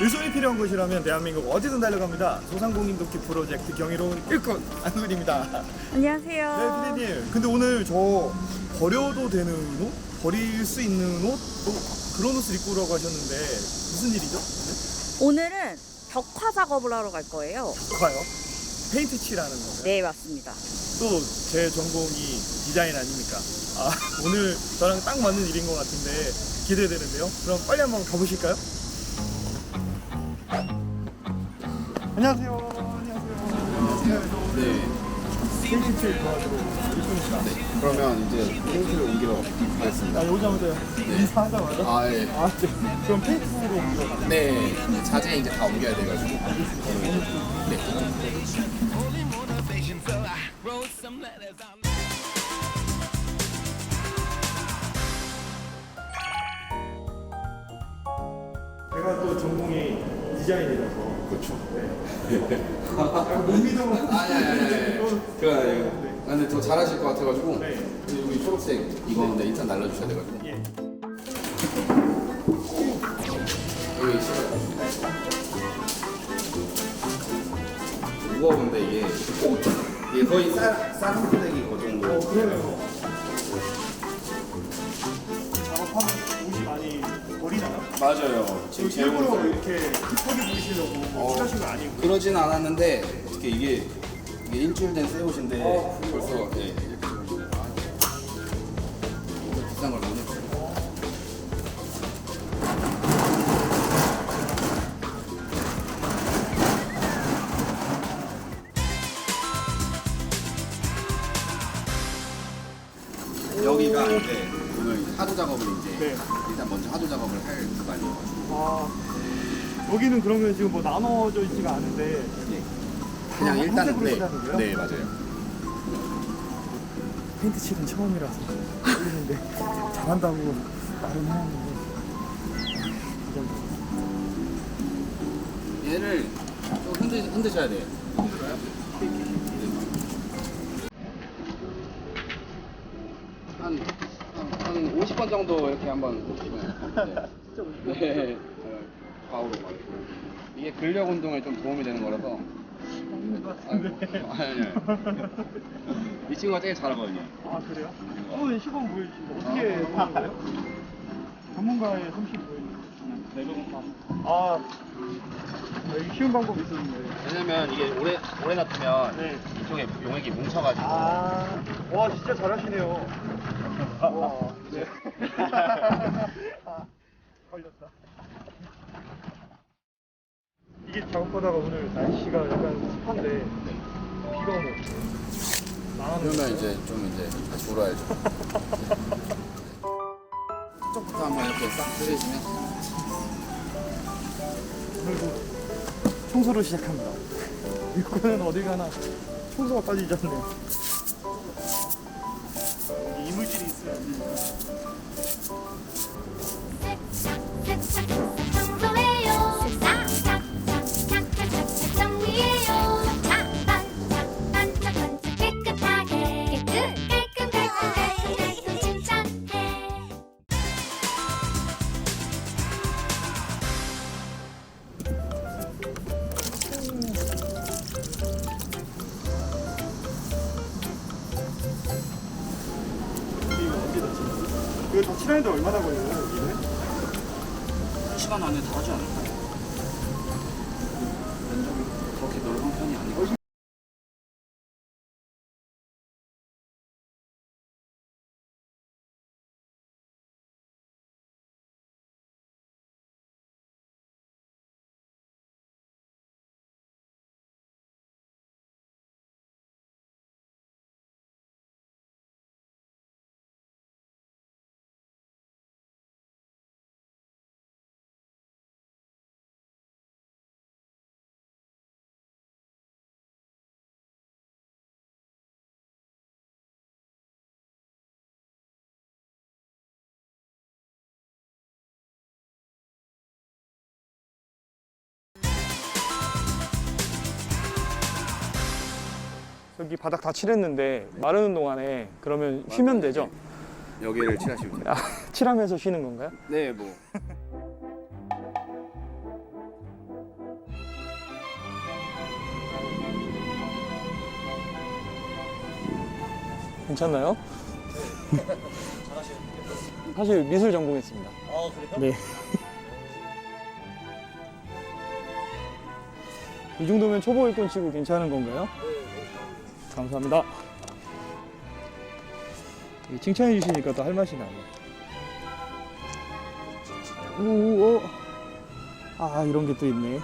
일손이 필요한 곳이라면 대한민국 어디든 달려갑니다. 소상공인 돕기 프로젝트 경이로운 일꾼 안근입니다. 안녕하세요. 네, 피디님. 근데 오늘 저 버려도 되는 옷? 버릴 수 있는 옷? 또 그런 옷을 입고 오라고 하셨는데 무슨 일이죠? 오늘은 벽화 작업을 하러 갈 거예요. 과요? 페인트 칠하는 거예요? 네, 맞습니다. 또 제 전공이 디자인 아닙니까? 아, 오늘 저랑 딱 맞는 일인 것 같은데 기대되는데요. 그럼 빨리 한번 가보실까요? 안녕하세요. 안녕하세요. 네. 도와주러 일분입니다. 그러면 이제 페인트를 옮기러 가겠습니다. 아, 오자마자 인사하자마자? 아, 예. 아, 네. 그럼 페인트로 옮기러 가요. 네. 자재 이제 다 옮겨야 돼가지고. 네. 제가 또 전공이 디자인이라서 그렇죠. 못 믿어. 아니, 아니, 아니, 아니. 그거 아니에요. 아, 근데 더 잘하실 것 같아가지고. 네. 여기 초록색 이거는데 일단 날려주셔야 돼가지고. 예. 여기. 무거운데 이게. 이게 거의 쌀, 쌀한 푸대기 그 정도. 어, 그러네요. 맞아요. 지금 제 일부러 옷을. 이렇게 힙하게 보이시려고 뭐 어. 칠하신 거 아니고 그러진 않았는데 어떻게 이게 이게 일주일 된새 옷인데 어, 벌써 예 이렇게 아, 이거 비싼 걸못 네. 일단 먼저 하도 작업을 할 구간이어가지고 아 여기는 그러면 지금 뭐 나눠져 있지가 않은데 그냥 아, 일단은 컨셉으로 네, 칠하는 거예요? 네 맞아요. 페인트 칠은 처음이라서 모르는데 잘한다고 말은 해놨는데. 얘를 좀 흔드, 흔드셔야 돼요. 한, 한, 한 50번 정도 이렇게 한번 보시면 네. 네. 어, 좌우로 막 이게 근력 운동에 좀 도움이 되는 거라서 아이고, 아니, 아니. 이 친구가 제일 잘하거든요. 아 그래요? 한번 시범 보여주시면 어떻게 하는 거예요? 전문가의 솜씨 보여주세요 아 여기 쉬운 방법이 있었는데 왜냐면 이게 오래, 오래 놔두면 네. 이쪽에 용액이 뭉쳐가지고 아, 와 진짜 잘하시네요. 와, 네. 아, 걸렸다. 이게 작업하다가 오늘 날씨가 약간 습한데 비가 오면 나가는 그러면 이제 좀 이제 다시 울어야죠. 쪽부터 한번 이렇게 싹 뿌리시면 그리고 청소를 시작합니다. 일꾼은 어디 가나 청소가 빠지지 않네요. 이거 다 칠하는데 얼마나 걸려요, 여기는? 시간 안에 다 하지 않을까요? 면적이 그렇게 넓은 편이 아니고 여기 바닥 다 칠했는데 마르는 동안에 그러면 쉬면 되죠? 여기를 칠하시면 돼요. 아, 칠하면서 쉬는 건가요? 네, 뭐. 괜찮나요? 네. 사실 미술 전공했습니다. 아, 그래요? 네. 이 정도면 초보 일꾼 치고 괜찮은 건가요? 네. 감사합니다. 칭찬해 주시니까 또 할 맛이 나네. 오, 어. 아, 이런 게 또 있네.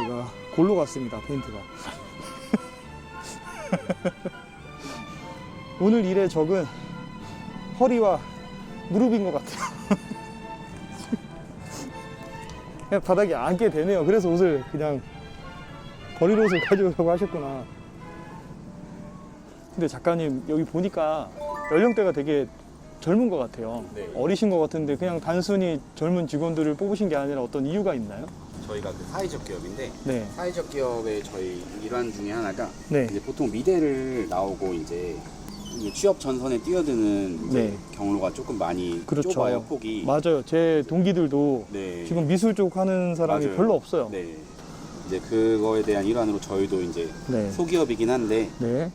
여기가 골로 갔습니다, 페인트가. 오늘 일의 적은 허리와 무릎인 것 같아요. 그냥 바닥에 앉게 되네요. 그래서 옷을 그냥 버릴 옷을 가져오라고 하셨구나. 근데 작가님 여기 보니까 연령대가 되게 젊은 것 같아요. 네. 어리신 것 같은데 그냥 단순히 젊은 직원들을 뽑으신 게 아니라 어떤 이유가 있나요? 저희가 그 사회적 기업인데 네. 사회적 기업의 저희 일환 중에 하나가 네. 이제 보통 미대를 나오고 이제 이제 취업 전선에 뛰어드는 이제 네. 경로가 조금 많이 그렇죠. 좁아요 폭이. 맞아요. 제 동기들도 네. 지금 미술 쪽 하는 사람이 맞아요. 별로 없어요. 네. 이제 그거에 대한 일환으로 저희도 이제 네. 소기업이긴 한데 네.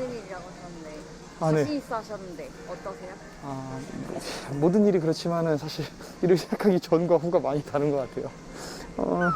맞는 일이라고 하셨는데 아, 네. 자신 있어 하셨는데 어떠세요? 아, 모든 일이 그렇지만은 사실 일을 시작하기 전과 후가 많이 다른 것 같아요. 어,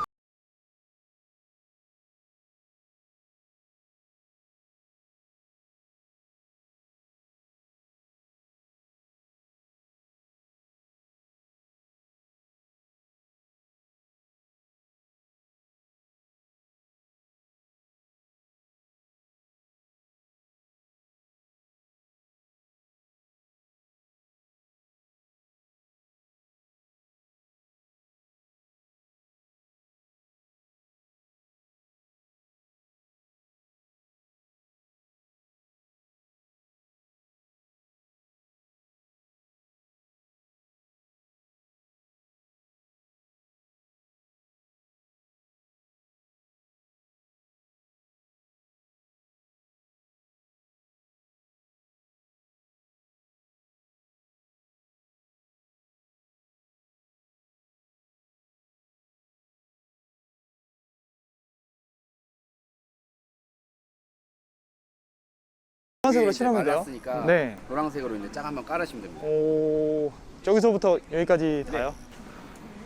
노란색으로 이제 칠하면 돼요? 네. 노란색으로 이제 짝 한번 깔으시면 됩니다. 오, 저기서부터 여기까지 다요?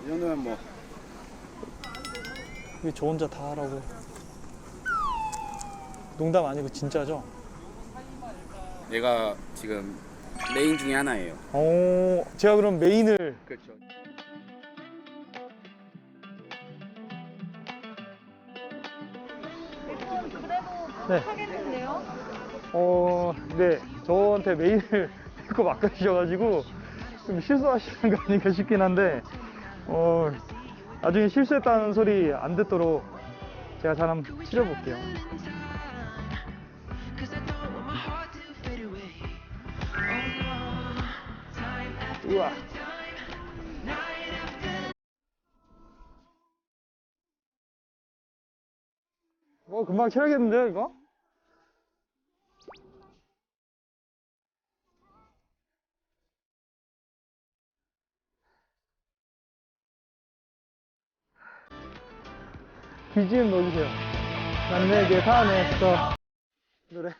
이 정도면 뭐왜저 혼자 다 하라고? 농담 아니고 진짜죠? 얘가 지금 메인 중에 하나예요. 오, 제가 그럼 메인을 그렇죠. 그래도 네. 하겠는데요? 어, 네. 저한테 메일을 자꾸 맡겨주셔가지고 좀 실수하시는 거 아닌가 싶긴 한데, 어, 나중에 실수했다는 소리 안 듣도록 제가 잘 한번 치려볼게요. 우와. 뭐 금방 칠하겠는데요, 이거? BGM 넣어주세요. 난 내게 반했어. 노래.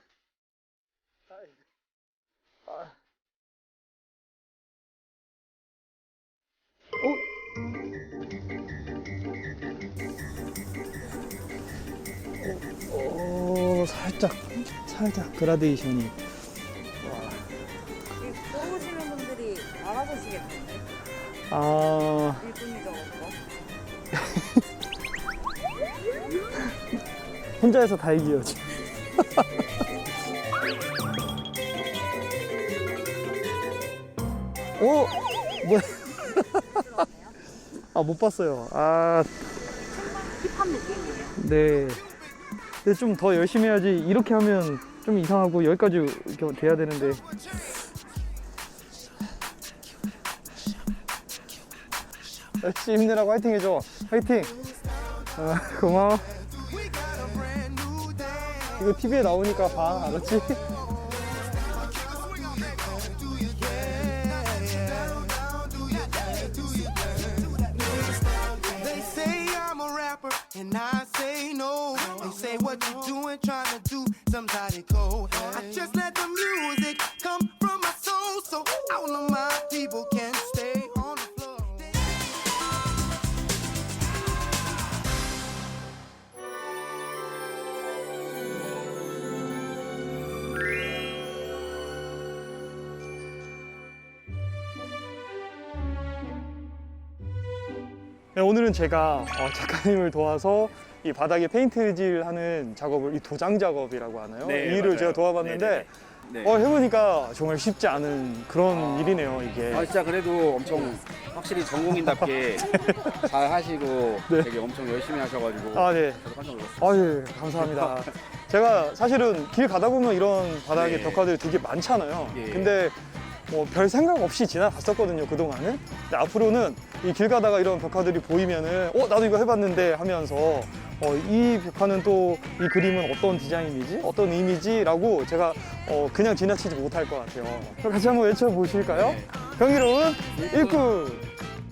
오, 오, 살짝, 살짝 그라데이션이. 이 뽑으시는 분들이 알아보시겠는데 아, 혼자 해서 다 이기요, 지금. 오! 뭐야? 아, 못 봤어요. 아, 힙한 느낌이에요 네. 근데 좀 더 열심히 해야지. 이렇게 하면 좀 이상하고 여기까지 이렇게 돼야 되는데. 열심히 힘내라고 화이팅 해줘. 화이팅! 아, 고마워. 이거 TV에 나오니까 봐. 알았지? 네, 오늘은 제가 어, 작가님을 도와서 이 바닥에 페인트질 하는 작업을 이 도장 작업이라고 하나요? 네, 이 일을 맞아요. 제가 도와봤는데 네. 어, 해보니까 정말 쉽지 않은 그런 일이네요 이게. 아 진짜 그래도 엄청 확실히 전공인답게 잘 하시고 네. 되게 엄청 열심히 하셔가지고 아 네. 저도 깜짝 놀랐어요. 아유 감사합니다. 제가 사실은 길 가다 보면 이런 바닥에 네. 벽화들이 되게 많잖아요. 예. 근데 뭐 별 생각 없이 지나갔었거든요 그 동안은. 근데 앞으로는 이 길 가다가 이런 벽화들이 보이면은 어 나도 이거 해봤는데 하면서 어, 이 벽화는 또 이 그림은 어떤 디자인이지 어떤 의미지라고 제가 어, 그냥 지나치지 못할 것 같아요. 그럼 같이 한번 외쳐보실까요? 네. 경이로운 일꾼.